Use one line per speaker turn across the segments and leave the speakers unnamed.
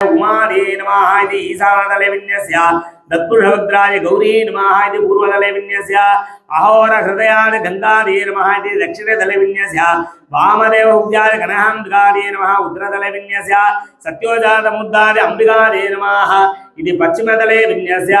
ఉమాదే నమ ఇది ఈశానదళ విన్యస్య దత్పురుషముద్రాయ గౌరీ నమ ఇది పూర్వదళ విన్యస్య అహోర హృదయాద గంగాదే నమ ఇది దక్షిణదళ విన్యస్య వామదేవ ఉద్యాద గణహాంధ్రాదే నమ ఉత్తరదళ విన్యస్య సత్యోజాత ముద్దాది అంబికాదే నమ ఇది పశ్చిమదళే విన్యస్య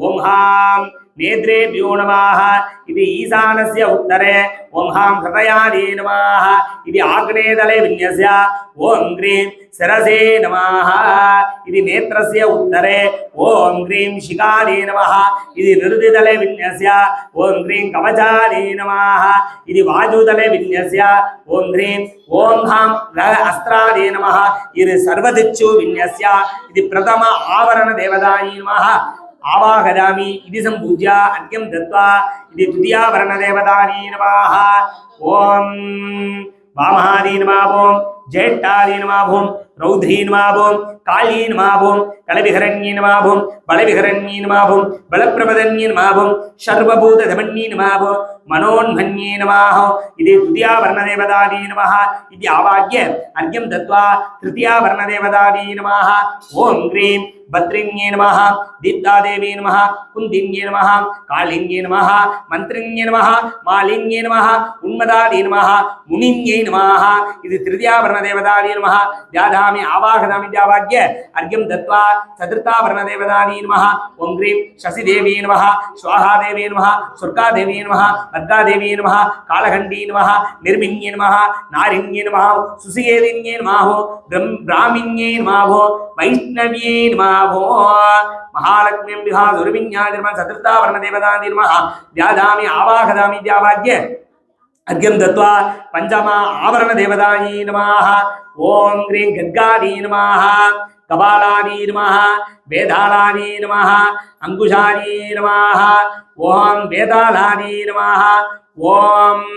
ఓం హాం नेत्रेभ्यो नमः इति ईशानस्य उत्तरे ॐ हां हृदयादे नमः इति आग्नेयदले विन्यस्य ॐ ह्रीं शिरसे नमः इति नेत्रस्य उत्तरे ॐ ह्रीं शिखादे नमः इति निर्दिदले विन्यस्य ॐ ह्रीं कवचादे नमः इति वायुदले विन्यस्य ॐ ह्रीं ॐ हां अस्त्रादे नमः इति सर्वदिक्षु विन्यस्य इति प्रथम आवरणदेवतायै नमः ఆవాహదామి ఇది సంపూజ్య అర్ఘ్యం దత్వా ఇది తృతీయా వర్ణదేవతాని నమః ఓం వామహాదీ నమాభోం జ్యేష్ఠాదీ నమాభోం రౌద్రీ నమాభోం காளீன்மாபூம் கலவிகரண்யன்மாபூம் பலவிகரண்யன்மாபூம் பலப்பிரபதன்யன்மாபூம் சர்வபூத தமன்யன்மாபூம் மனோன்மன்யேனமாக இது துதியா வர்ணதேவதாதீ நம இது ஆவாக்கிய அர்க்கியம் தத்வா திருத்தியா வர்ணதேவதாதீ நமாக ஓம் க்ரீம் பத்ரிங்யே நம தீப்தாதேவி நம குந்தின்யே நம காளிங்யே நம மந்திரிங்யே நம மாலிங்யே நம உன்மதாதி நம முனிங்யே நம இது திருதியாபரண தேவதாதி நம தியாதாமி ஆவாகதாமி தியாவாக்கிய द्यावाग्य अर्घ्यं दत्त्वा चतुर्थावर्णदेवतादि नमः ॐ ह्रीं शशिदेवी नमः स्वाहादेवी नमः सुर्गादेवी नमः वर्गादेवी नमः कालखण्डी नमः निर्मिन्ये नमः नारिण्ये नमः सुसियेदिन्ये नमः ब्रह्म ब्राह्मिण्ये नमः वैष्णव्ये नमः महालक्ष्मीं विहा दुर्विज्ञानि नमः चतुर्थावर्णदेवतादि नमः ध्याधामि आवाहयामि द्यावाग्य அர்க்கியம் தத்வா பஞ்சமா ஆவரண தேவதாயி நமாக ஓம் கிரீம் கர்காதி நமாக கபாலாதி நமாக வேதாலாதி நமாக அங்குஷாதி நமாக ஓம் வேதாலாதி நமாக ஓம்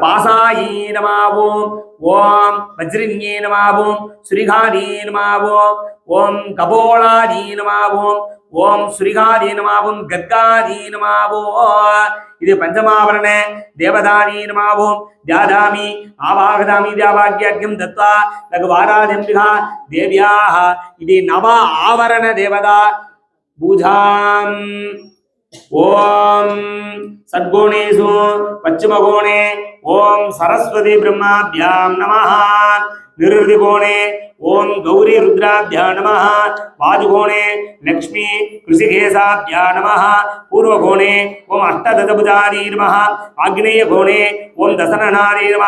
பாசாயி நமாவோம் ஓம் வஜ்ரிஞே நமாவோம் ஸ்ரீகாதி நமாவோம் ஓம் கபோளாதி நமாவோம் ஓம் ஸ்ரீகாதீனமாவும் கத்காதீனமாவோ இது பஞ்சமாவரண தேவதானீனமாவோம் தியாதாமி ஆவாகதாமி தியாவாக்கியம் தத்வா லகுவாராதிம்பிகா தேவியாக இது நவ ஆவரண தேவதா. பூஜாம். ஓம் சத்குணேஷு பச்சிமகோணே. ஓம் சரஸ்வதி பிரம்மாபியாம் நமः நிருதிகோணே ஓம் கௌரி ருத்ராபியா நம வாஜுகோணே லக்ஷ்மி கிருஷிகேசாபியா நம பூர்வகோணே ஓம் அஷ்டததபுஜாரி நம ஆக்னேயகோணே ஓம் தசனநாரி நம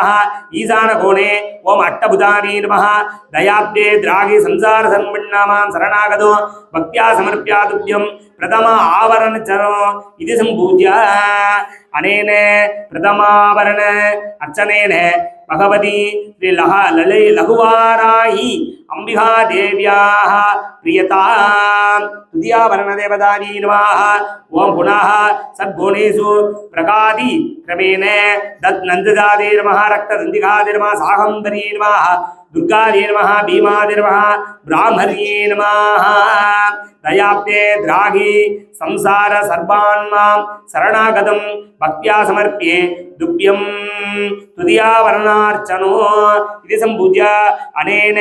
ஈசானகோணே ஓம் அட்டபுஜாரி நம தயாப்தே திராகி சம்சார சன்மண்ணாமாம் சரணாகதோ. பக்தியா சமர்ப்பியாதுபியம் பிரதம ஆவரணச்சரம் இது சம்பூஜ்யா. அனேன பிரதமாவரண அர்ச்சனேன. பகவதி ஸ்ரீ லஹா லலை லகுவாராயி. அம்பிகா தேவியாக பிரியதாம். துதியாவரண தேவதானி நமாக ஓம் புனः சத்குணேஷு பிரகாதி கிரமேண தத் நந்ததாதே நமः ரக்ததந்திகாதே நமः दुर्गादे नमः भीमादे नमः ब्राह्मर्ये नमः दयाप्ते द्राहि संसार सर्वान्मां शरणागतं भक्त्या समर्प्ये दुभ्यं तुदियावरणार्चनो इति सम्पूज्य अनेन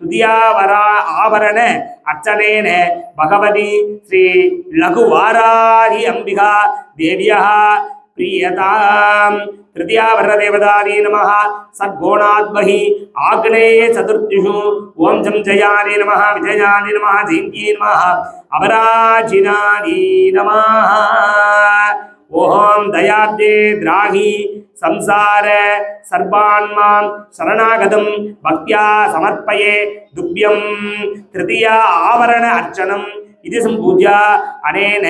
तुदियावरा आवरण अर्चनेन भगवती श्री लघुवाराहि अम्बिका देव्यः प्रीयतां तृतीयावरदेवतानि नमः सद्गुणाद्महि आग्नेये चतुर्थिषु ॐ जं जयानि नमः विजयानि नमः जयन्ती नमः अवराजिनानि नमः ॐ दयाब्दे द्राहि संसार सर्वान्मां शरणागतं भक्त्या समर्पये दुभ्यं तृतीया आवरण अर्चनम् इति सम्पूज्य अनेन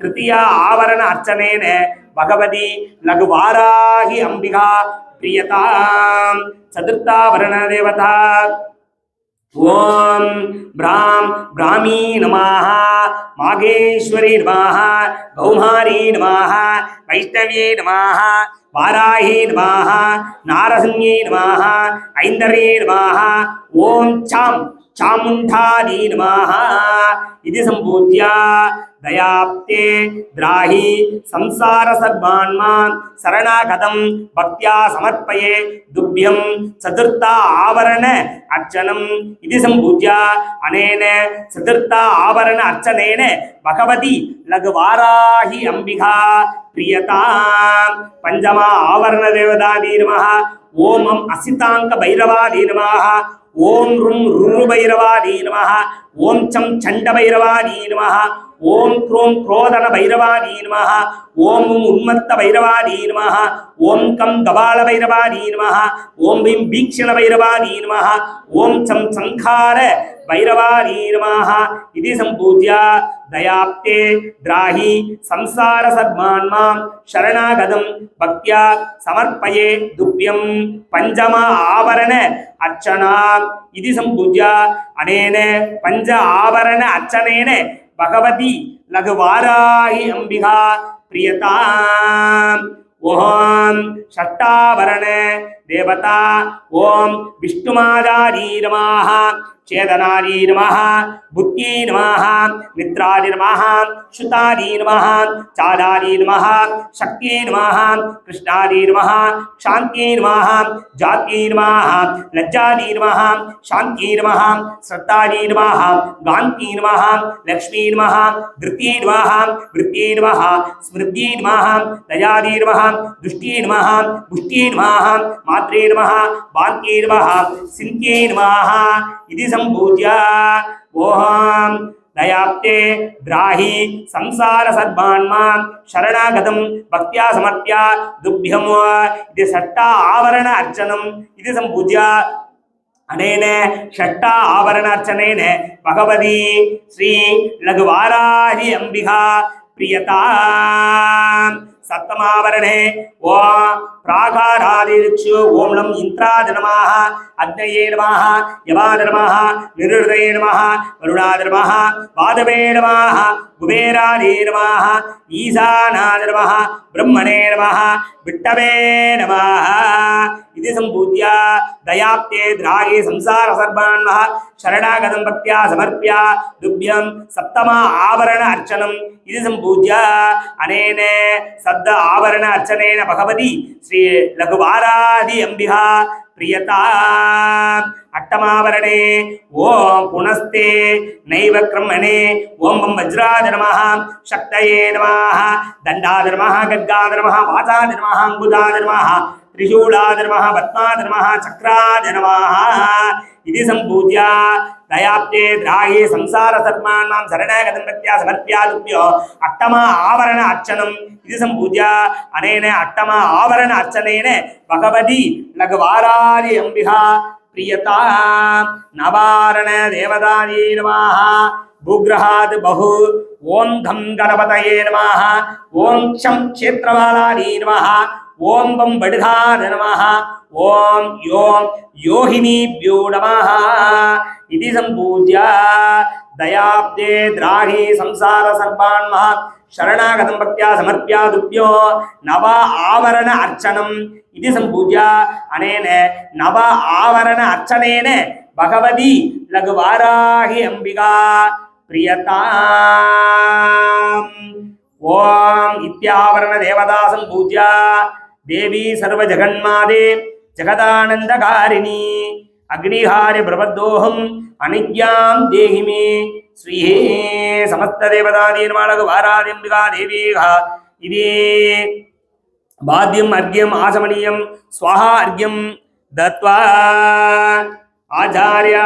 तृतीया आवरण अर्चनेन భగవతి లఘువారాహి అంబికా ప్రియతా చతుర్థావరణ దేవత ఓం బ్రాం బ్రాహ్మీ నమా మాఘేశ్వరి నమా గౌమారీ నమా వైష్ణవ్యే నమా వారాహి నమా నారసింహ్యే నమా ఐందర్యే నమా ఓం చాం చాముంఠాదీ నమా. ఇది సంపూజ్య தயாப்தே திராஹி சம்சார சர்வான்மான் சரணாகதம் பக்தியா சமர்ப்பயே துப்பியம் சதுர்த்தா ஆவரண அர்ச்சனம் இது சம்பூஜ்யா அனேன சதுர்த்தா ஆவரண அர்ச்சனேன பகவதி லகுவாராகி அம்பிகா பிரியதாம் பஞ்சமா ஆவரண தேவதா தீர்மஹ ஓமம் அசிதாங்க பைரவா தீர்மாக ஓம் ரும் ருரு பைரவா ஓம் சம் சண்ட பைரவா ஓம் க்ரோம் குரோதன பைரவாதீ நம ஓம் உம் உன்மத்த பைரவாதீ நம ஓம் கம் கபால பைரவாதீ நம ஓம் பீம் பீக்ஷண பைரவாதீ நம ஓம் சம் சங்கார பைரவாதீ நம இது சம்பூஜ்ய தயாப்தே திராஹி சம்சார சத்மான்மாம் சரணாகதம் பக்தியா சமர்ப்பயே துப்பியம் பஞ்சம ஆவரண அர்ச்சனா இது சம்பூஜ்ய அனேன பஞ்ச ஆவரண அர்ச்சனேன பகவதி லகுவாராகி அம்பிகா பிரியதாம். ஓம் ஷட்டாவரண देवता, ओम विष्णुमादारी नमः चेदनारी नमः बुद्धि नमः मित्रारी नमः श्रुतारी नमः चादारी नमः शक्ति नमः कृष्णारी नमः शांति नमः जाति नमः लज्जारी नमः शांति नमः श्रद्धारी नमः गांति नमः लक्ष्मी नमः धृति नमः वृत्ति नमः स्मृति नमः दयारी नमः दुष्टि नमः पुष्टि नमः மாத்ரே நம பாக்கியே நம சிங்கே நம இது சம்பூஜ்ய ஓஹாம் தயாப்தே திராஹி சம்சார சர்வான்மா சரணாகதம் பக்தியா சமர்ப்பியா துப்பியமோ இது சட்டா ஆவரண அர்ச்சனம் இது சம்பூஜ்யா அனேன ஷட்டா ஆவரணார்ச்சனேன பகவதி ஸ்ரீ லகுவாராஹி அம்பிகா பிரியதா சத்தமாவரணே ஓ प्राकारादिक्षो ओम नम इंद्राद नमः अग्नये नमः यवाद नमः निरुदये नमः वरुणाद नमः वादवे नमः कुबेरादे नमः ईशानाद नमः ब्रह्मणे नमः विट्टवे नमः इति सम्पूज्य दयाप्ते द्रागे संसार सर्वान्मः शरणागतं भक्त्या समर्प्य दुभ्यं सप्तम आवरण अर्चनम् इति सम्पूज्य अनेन सद्द आवरण अर्चनेन भगवती श्री லகுவாராதி அம்பிகா பிரியதா அட்டமாவரணே ஓம் புனஸ்தே நைவ கிரம்மணே ஓம் பம் வஜ்ராதர்மஹ சக்தயே நமஹ தண்டாதர்மஹ கர்காதர்மஹ வாசாதர்மஹ அங்குதாதர்மஹ திரிசூலாதர்மஹ பத்மாதர்மஹ சக்ராதர்மஹ இது சம்பூஜ்யா தயாப்தே திராகே சம்சார சர்மானாம் சரணாகதம் பிரத்யா சமர்ப்பியாதுபியோ அட்டமா ஆவரண அர்ச்சனம் இது சம்பூஜ்யா அனேன அட்டமா ஆவரண அர்ச்சனேன பகவதி லகுவாராதி அம்பிகா பிரியதா நவாரண தேவதாயே நமாக பூக்ரஹாத் பகு ஓம் கம் கணபதயே நமாக ஓம் ஷம் கஷேத்திரபாலானீ ஓம் பம் படுதார நமஹ ஓம் யோம் யோகினிபியோ நமஹ. இதி சம்பூஜ்ய. தயாப்தே திராணி சம்சார சர்வான் மகா சரணாகதம் பக்தியா சமர்ப்பியாதுப்யோ நவ ஆவரண அர்ச்சனம். இது சம்பூஜ்யா. அனேன நவ ஆவரண அர்ச்சனேன பகவதி லகுவாராகி அம்பிகா. பிரியதாம். ஓம் இத்தியாவரண தேவதாசம் பூஜ்யா தேவி சர்வஜகன்மாதே ஜெகதானந்தகாரிணி அக்னிஹாரி பிரபத்தோகம் அனித்யாம் தேகிமே ஸ்ரீஹே சமஸ்தேவதாதீர்மாணகு வாராதிம்பிகா தேவீகா. இதே பாத்தியம் அர்க்யம் ஆசமணியம் ஸ்வஹா அர்க்யம் தத்வா ஆச்சாரியா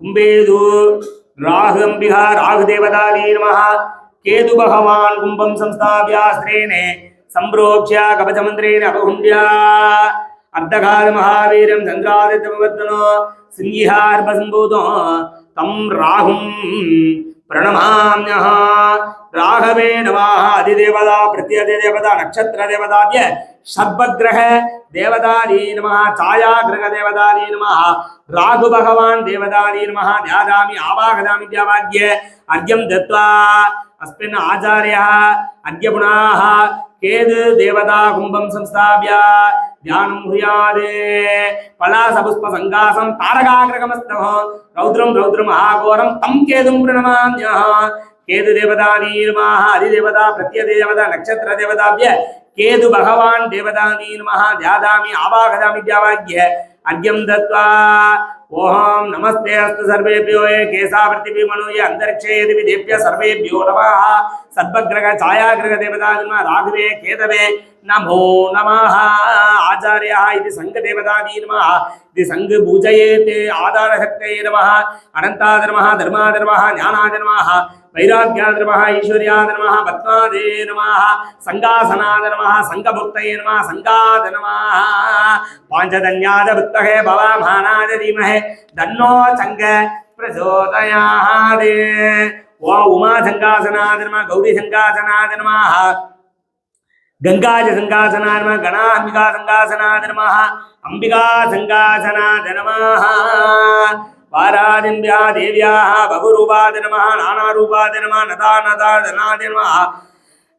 கும்பேது ராகம்பிகா ராகுதேவதாதீர்மஹா கேது பகவான் கும்பம் சம்ஸ்தாபியாஸ்திரேனே రాహుంబిహ రాహుదేవతాదీ నమ కేతు భగవాన్ కుంభం సంస్థాప్యాస్త్రేణే సంప్రోక్ష్య కవచమంత్రేణ అపహుండ్య అర్ధకాల మహావీరం చంద్రాదిత్యవర్తనో సింగిహార్భసంభూతో తం రాహుం ప్రణమామ్యః రాఘవే నమః అధిదేవత ప్రత్యధిదేవత నక్షత్ర దేవతాభ్య சர்வகிரக தேவதானே நம சாயா கிரக தேவதானே நம ராகு பகவான் தேவதானே நம தியாதாமி ஆவாகதாமி தியாவாக்கிய அர்க்யம் தத்வா அஸ்மின் ஆச்சாரியா அர்க்ய புனாக கேது தேவதா கும்பம் சம்ஸ்தாபிய தியானம் ஹுயாதே பலாச புஷ்ப சங்காசம் தாரகாகிரகமஸ்தமோ ரௌத்ரம் ரௌத்ரம் ஆகோரம் தம் கேதும் பிரணமாம்யா கேது தேவதா நீர்மாக அதிதேவதா பிரத்யதேவதா நட்சத்திர தேவதாபிய కేతు భగవాన్ దేవదానీ నమ ధ్యాదామి ఆవాహదామి ద్యావాగ్య అర్ఘ్యం దత్వా ఓహం నమస్తే అస్తు సర్వేభ్యో ఏ కేశా పృథివీమణు ఏ అంతరిక్షేది విదేభ్య సర్వేభ్యో నమ సద్భగ్రగ ఛాయాగ్రగ దేవదాని రాఘవే కేతవే నమో నమ ஆச்சாரியா இது சங்க தேவதாதி நம இது சங்கு பூஜையேத் ஆதாரசக்தே நம அனந்தாதர்மஹ தர்மாதர்மஹ ஞானாதர்மஹ வைராக்கியாதர்மஹ ஈஸ்வரியாதர்மஹ பத்மாதே நமஹ சங்காசனாதர்மஹ சங்கபுக்தயே நமஹ சங்காதனமஹ பாஞ்சதன்யாத புத்தகே பவாமானாத தீமஹே தன்னோ சங்க பிரச்சோதயாதே ஓ உமா சங்காசனாதர்ம கௌரி சங்காசனாதர்மஹ सङ्गासनाद नमः गङ्गाज सङ्गासनाद नमः गणाम्बिका सङ्गासनाद नमः अम्बिका सङ्गासनाद नमः वारादिम्ब्या देव्याः बहुरूपाद नमः नानारूपाद नमः नदा नदा धनाद नमः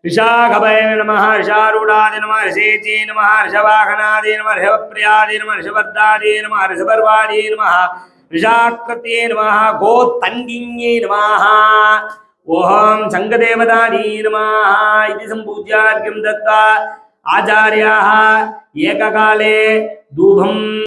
ऋषाखभय नमः ऋषारूढादि नमः ऋषेची नमः ऋषवाहनादि नमः ऋषभप्रियादि नमः ऋषभद्रादि नमः ऋषपर्वादि नमः ऋषाकृत्ये नमः गोत्तङ्गिन्ये नमः ओहं सङ्गदेवतानी नमः सम्पूज्यार्घ्यं दत्त्वा आचार्याः एककाले धूपं